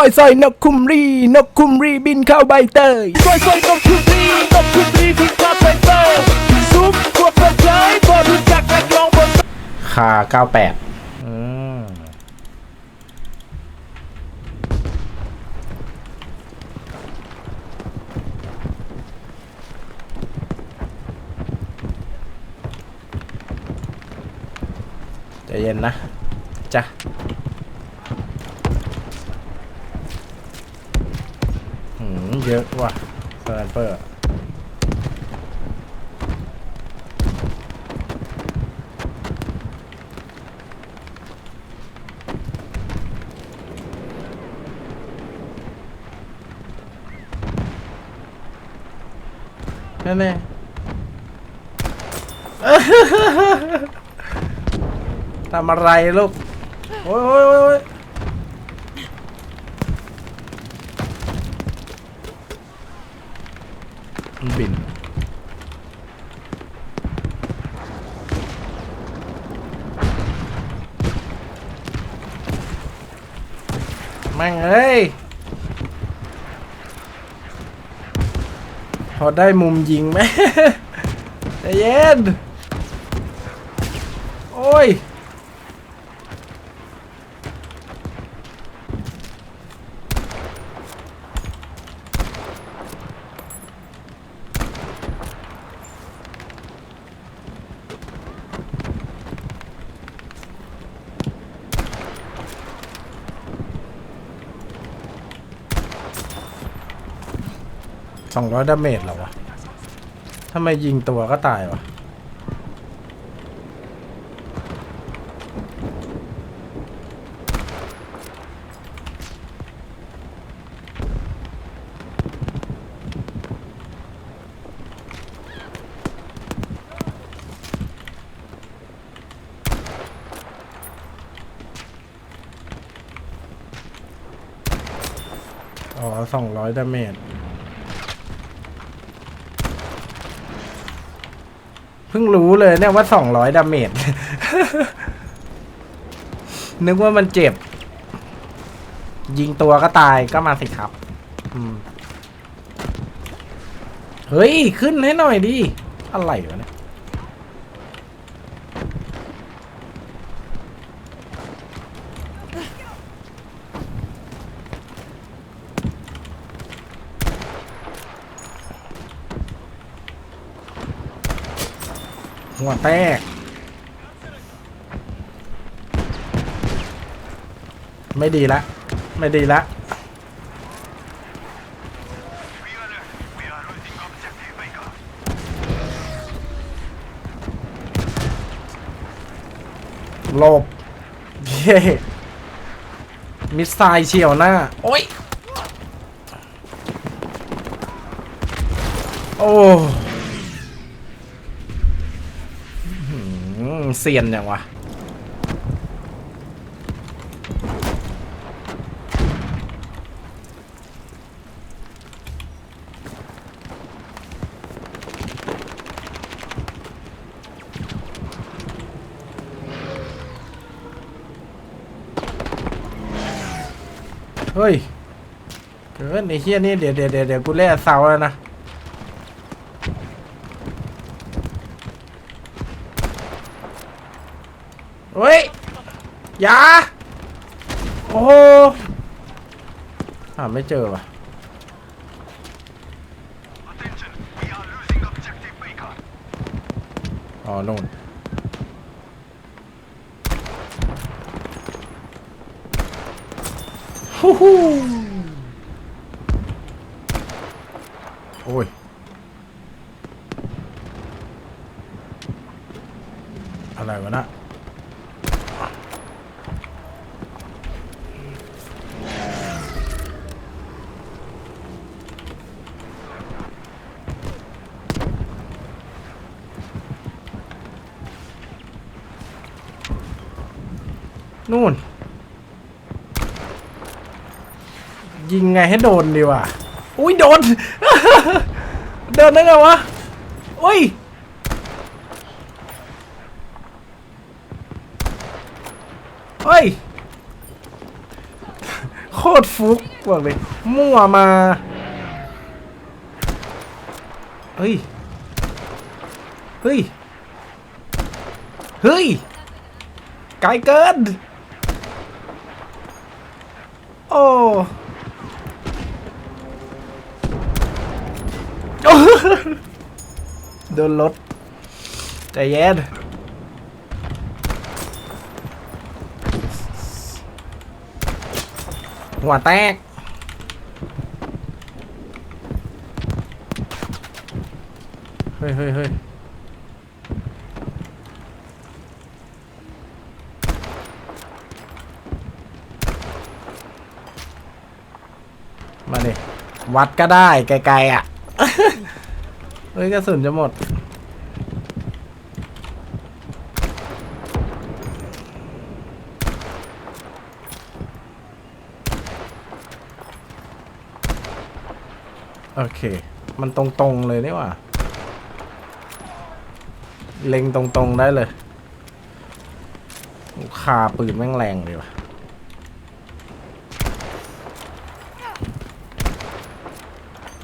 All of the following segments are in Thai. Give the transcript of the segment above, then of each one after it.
อยซอยนกคุมรี นกคุมรีบินเข้าใบเตยซอยซอยนกคุมรีนกคุมรีที่คาเฟ่เตอร์ซุปพวกเปิดเผยบอรู้จักนักร้องบนคา98อืมใจเย็นนะจ้ะ มเยอะว่ะสไนเปอร์นั่นแน่ทำอะไรลูก โอ้ยโอ้ยโอ้ยโอ้ยมันบิน แม่งเอ้ย พอได้มุมยิงไหมใจเย็น โอ้ย สองร้อยดาเมจเหรอวะทำไมยิงตัวก็ตายวะอ๋อสองร้อยดาเมจ เพิ่งรู้เลยเนี่ยว่าสองร้อยดาเมจ นึกว่ามันเจ็บ ยิงตัวก็ตายก็มาสิครับเฮ้ย ขึ้นให้หน่อยดิ อะไรวะเนี่ย หัวแตก ไม่ดีละ ไม่ดีละหลบ เย้มิสไซล์เฉียวหน้า โอ้ย โอ้ เซียนอย่างวะเฮ้ย เกินไอ้เฮี้ยนี่เดี๋ยวเดี๋ยวเดี๋ยวกูเล่เสาแล้วนะ เฮ้ย อย่า โอ้โหหาไม่เจอว่ะ อ๋อนู่นฮู้ฮู้โอ้ย อะไรวะนะ นู่น ยิ งไงให้โดนดีวะอุ้ยโดนโดนได้ไงวะอุ้ยเฮ้ย โคตรฟุกบอกเลยมั่วมาเฮ้ย เฮ้ย เฮ้ย ไกลเกิน โอ้ โดนรถใจเย็นหัวแตก เฮ้ยเฮ้ยเฮ้ยมาดิวัดก็ได้ไกลๆอะ เฮ้ยกระสุนจะหมด โอเค มันตรงๆเลยนี่หว่า เล็งตรงๆได้เลยคาปืนแม่งแรงเลยว่ะ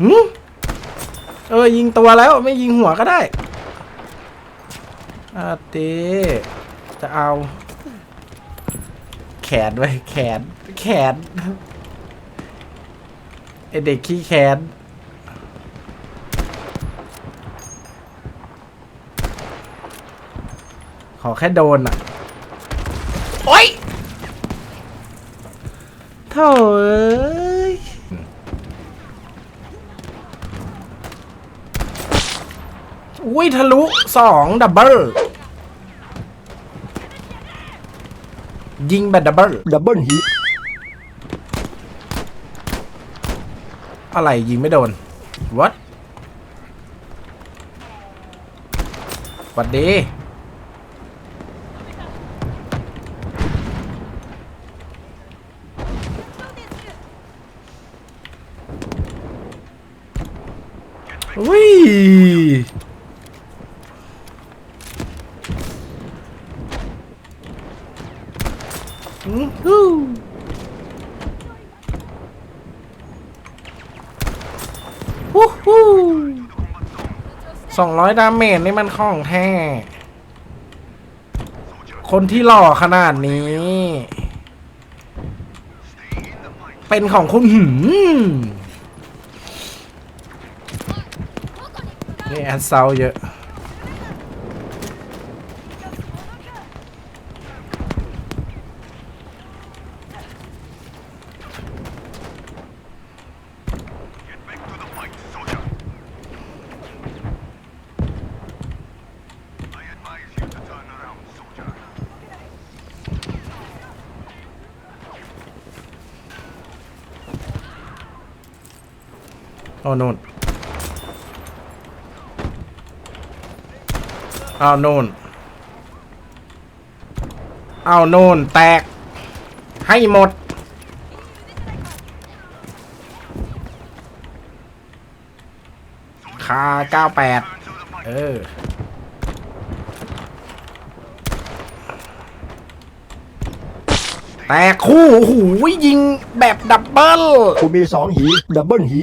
หื เออยิงตัวแล้วไม่ยิงหัวก็ได้อาเต้จะเอา แขนไว้แขน แขนไอเด็กขี้แขนขอแค่โดนอะ โอ๊ยโถ่เอ้ย อุ้ยทะลุสองดับเบิลยิงแบบดับเบิลดับเบิลฮิตอะไรยิงไม่โดน what หวัดดีอุ้ย อื้อหือ ฮู้ฮู้สองร้อยดาเมจนี่มันของแท้ คนที่หล่อขนาดนี้ เป็นของคุณหืมนี่แอดเซาเยอะ โอ้นู่นเอานู่นเอานู่นแตก ให้หมด คา98เออแตกคู่โอ้โหูยิงแบบดับเบิลกูมีสองหี ดับเบิลฮี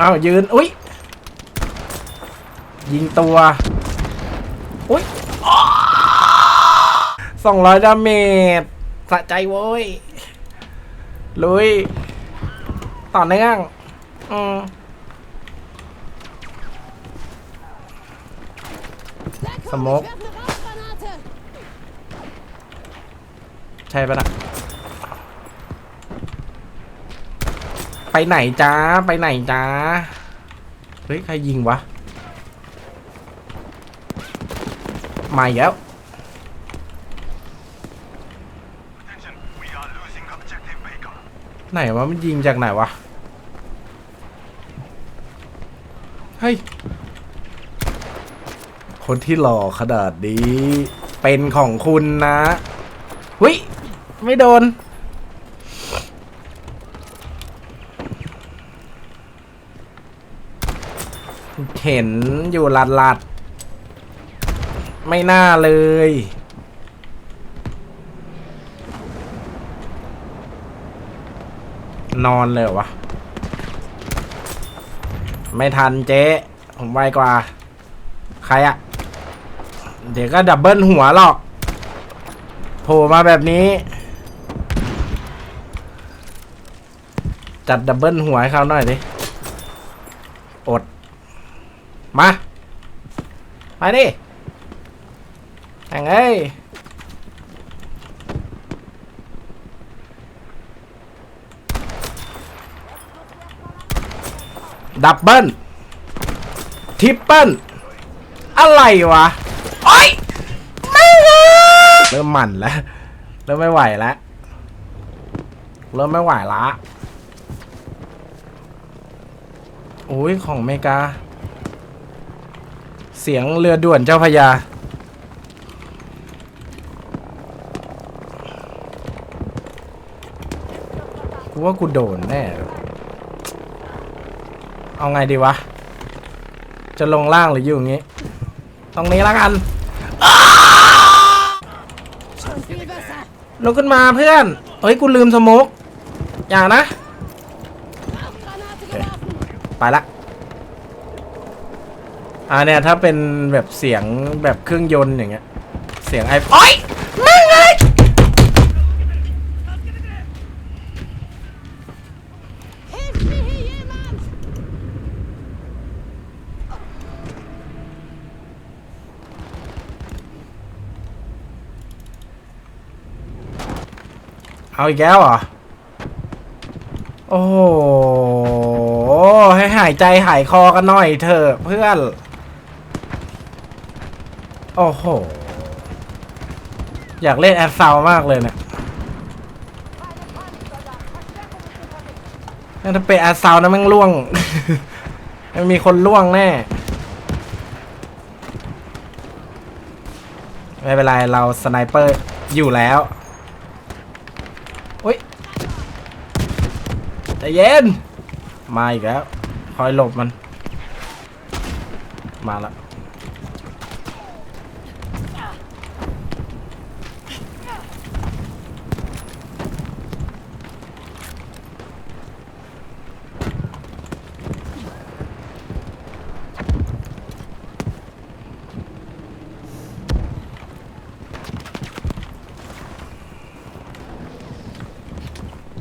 อ้าวยืน อุ้ย ยิงตัว อุ้ยสองร้อยดาเมจสะใจโว้ย ลุย ต่อเนื่องอืมสมกใช่ปะนะ ไปไหนจ้าไปไหนจ้าเฮ้ยใครยิงวะมาอีกแล้วไหนวะมันยิงจากไหนวะเฮ้ยคนที่หล่อขนาดนี้ เป็นของคุณนะเฮ้ยไม่โดน เห็นอยู่หลัดหลัดไม่น่าเลย นอนเลยวะ ไม่ทันเจ๊ ผมไวกว่า ใครอะเดี๋ยวก็ดับเบิลหัวหรอกโผล่มาแบบนี้ จัดดับเบิลหัวให้เขาหน่อยดิ อด มาไปดิแองเอ้ยดับเบิลทริปเปิลอะไรวะโอ้ยไม่เลยเริ่มหมันแล้ว เริ่มไม่ไหวแล้ว เริ่มไม่ไหวละโอ้ยของเมกา เสียงเรือด่วนเจ้าพระยา กูว่ากูโดนแน่ เอาไงดีวะ จะลงล่างหรืออยู่อย่างงี้ ตรงนี้แล้วกันอ้าลุกขึ้นมาเพื่อน เฮ้ย กูลืมสโมกอย่านะ ไปละ อ่าเนี่ยถ้าเป็นแบบเสียงแบบเครื่องยนต์อย่างเงี้ย เสียงไอโอ้ยไม่งไงเอาอีกแล้วเหรอ โอ้โห ให้หายใจหายคอกันหน่อยเถอะเพื่อน โอ้โห อยากเล่นแอดซาวมากเลยเนี่ยถ้าเป็นแอดซาวนะแม่งล่วง มันมีคนล่วงแน่ ไม่เป็นไร เราสไนเปอร์อยู่แล้วอุ้ยใจเย็น มาอีกแล้ว คอยหลบมัน มาและ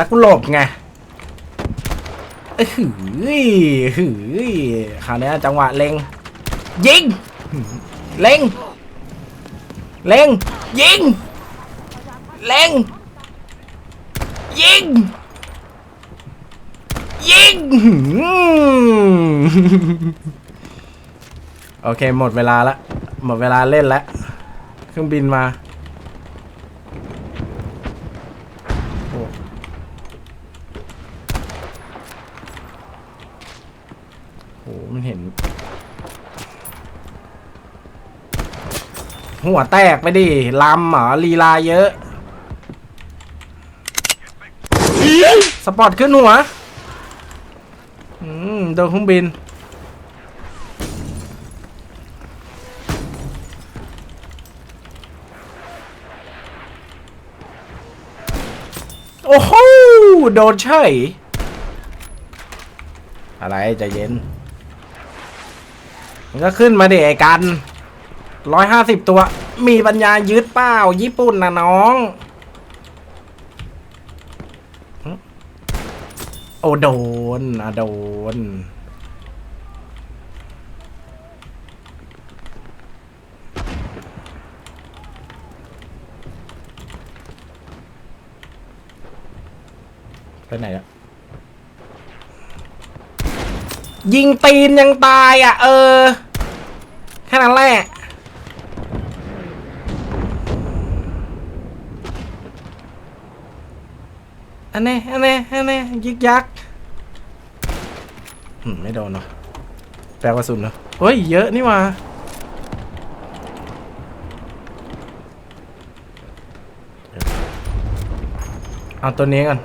แล้วกูหลบไงเอ้ยหืยหืยคราวนี้จังหวะเล็ง ยิง เล็ง เล็ง ยิง เล็ง ยิง ยิง โอเคหมดเวลาละ หมดเวลาเล่นแล้ว เครื่องบินมา โหมันเห็น หัวแตกไปดิลำเหรอลีลาเยอะ สปอร์ตขึ้นหัวอืมโดนเครื่องบิน โอ้โหโดนเฉยอะไรใจเย็น มันก็ขึ้นมาเด็กกันร้อยห้าสิบตัว มีปัญญายึดเป้าญี่ปุ่นนะน้อง โอ้โดนอะโดน ไปไหนอะยิงตีนยังตายอะ เออ แค่นั้นแหละ อันนี้อันนี้อันนี้ยึกยักอืมไม่โดนเนาะแปลกระสุนเนาะเฮ้ยเยอะนี่ว่าเอาตัวนี้กัน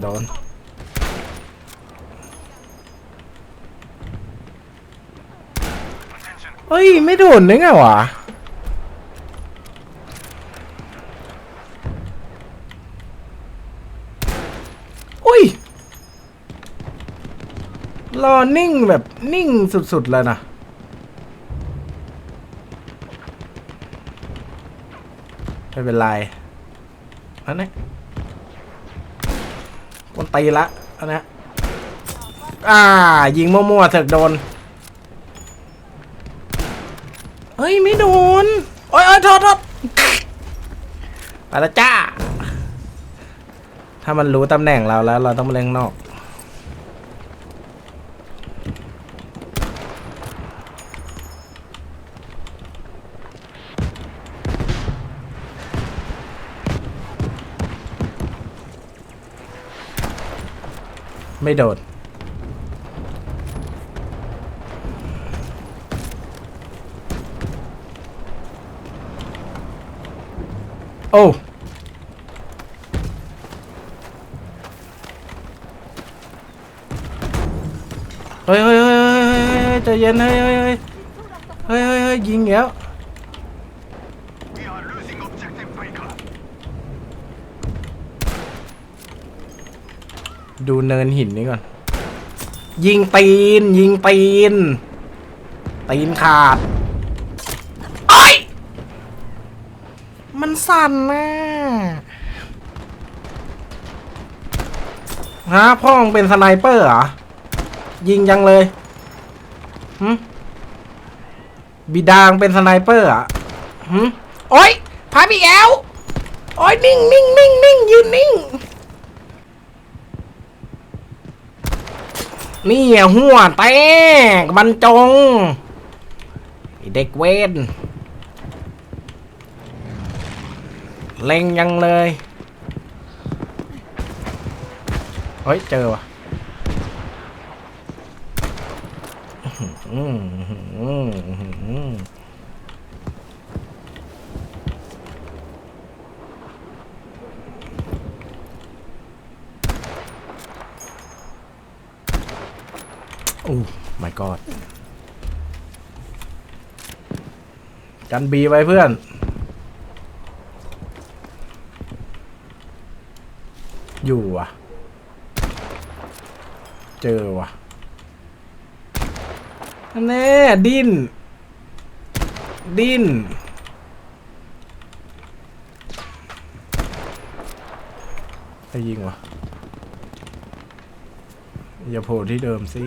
โดนเฮ้ย ไม่โดนได้ไงวะ รอนิ่งแบบนิ่งสุดๆเลยนะ ไม่เป็นไรอันนี้คนตีละอันนี้อ่า ยิงมั่วๆเถอะโดน เฮ้ย ไม่โดน โอ้ยโอ้ยโทษโทษไปล้วจ้า ถ้ามันรู้ตำแหน่งเราแล้ว เราต้องมาเล้งนอก ไม่โดดโอ้เฮ้ยเฮ้ยเฮ้ยเฮ้ยเฮ้ยเฮ้ยใจเย็นเฮ้ยเฮ้ยเฮ้ยเฮ้ยเฮ้ยเฮ้ยยิงแล้ว ดูเนินหินนี่ก่อน ยิงตีน ยิงตีนตีนขาดไอ้มันสั่นนะฮะพ่องเป็นสไนเปอร์เหรอ ยิงยังเลยหึบิดางเป็นสไนเปอร์อะหึโอ๊ยพาพี่แอลโอ๊ยนิ่งนิ่งนิ่งนิ่งยืนนิ่ง นี่หัวแตกบรรจงเด็กเวนเล็งยังเลย เฮ้ย เจอว่ะอืมอหืออื้อหือโอ้ my god กันบีไว้เพื่อน อยู่ว่ะ เจอว่ะแน่ดิ้น ดิ้นใครยิงวะอย่าโผล่ที่เดิมสิ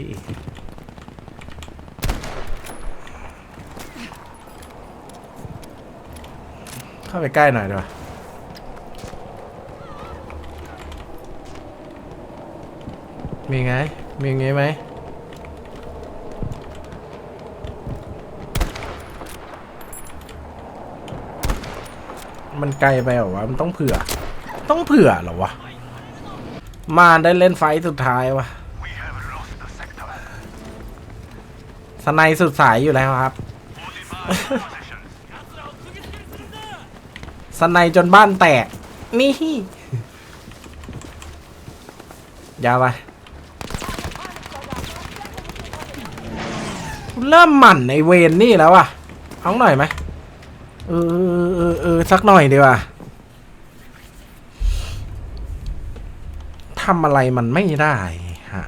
เข้าไปใกล้หน่อยดีกว่ามีไง มีไงไหมมันไกลไปเหรอวะ มันต้องเผื่อ ต้องเผื่อเหรอวะ มาได้เล่นไฟสุดท้ายวะสไนด์สุดสายอยู่แล้วครับ สไนด์จนบ้านแตก นี่ยาวไปเริ่มหมั่นในเวนนี่แล้วอะเอาหน่อยไหมเออเออเออสักหน่อยดีกว่าทำอะไรมันไม่ได้ฮะ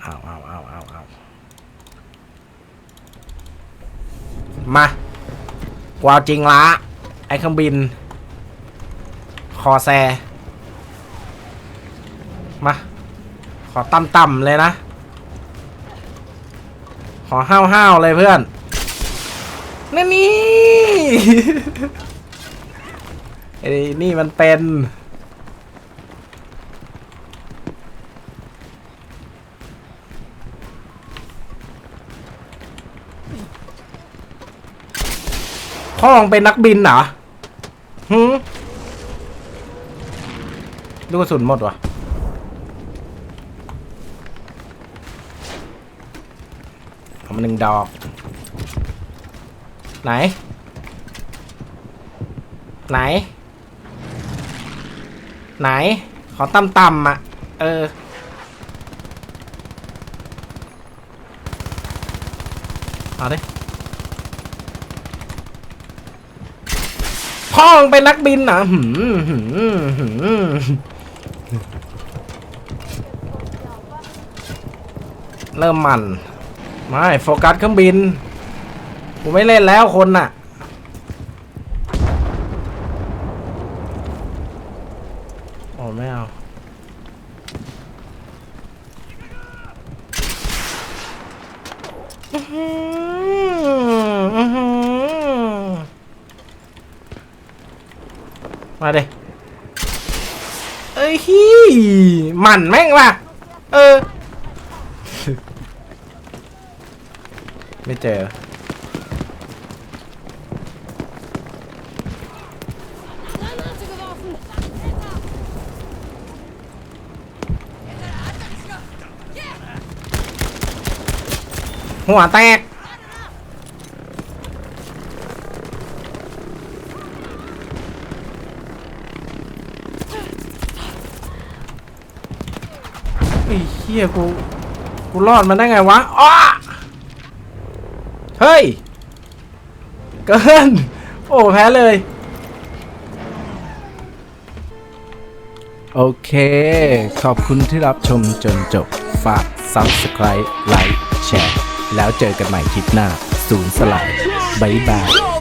เอาเอาเอาเอาเอามา กวาวจริงละไอ้เครื่องบิน คอแซ มา ขอต่ำๆเลยนะ ขอห้าวๆเลยเพื่อนนั่นนี่ไอ้นี่มันเป็น พ่อมึงเป็นนักบินเหรอหืมลูกกระสุนหมดวะเอามาหนึ่งดอก ไหน ไหน ไหน ขอต่ำๆอะ เออ เอาดิ พ่องเป็นนักบินนะหืมเริ่มมัน ไม่ โฟกัสเครื่องบิน กูไม่เล่นแล้วคนน่ะ มาเดเอ้ยฮี่หมันแม่งว่ะ เออ ไม่เจอ Granate geworfen! Hinter! หัวแตกี้ยกู กูรอดมันได้ไงวะอ้อเฮ้ย เกิน โอ้แพ้เลย โอเค ขอบคุณที่รับชมจนจบ ฝาก Subscribe ไลค์แชร์แล้วเจอกันใหม่คลิปหน้า ศูนย์สลาย บ๊ายบาย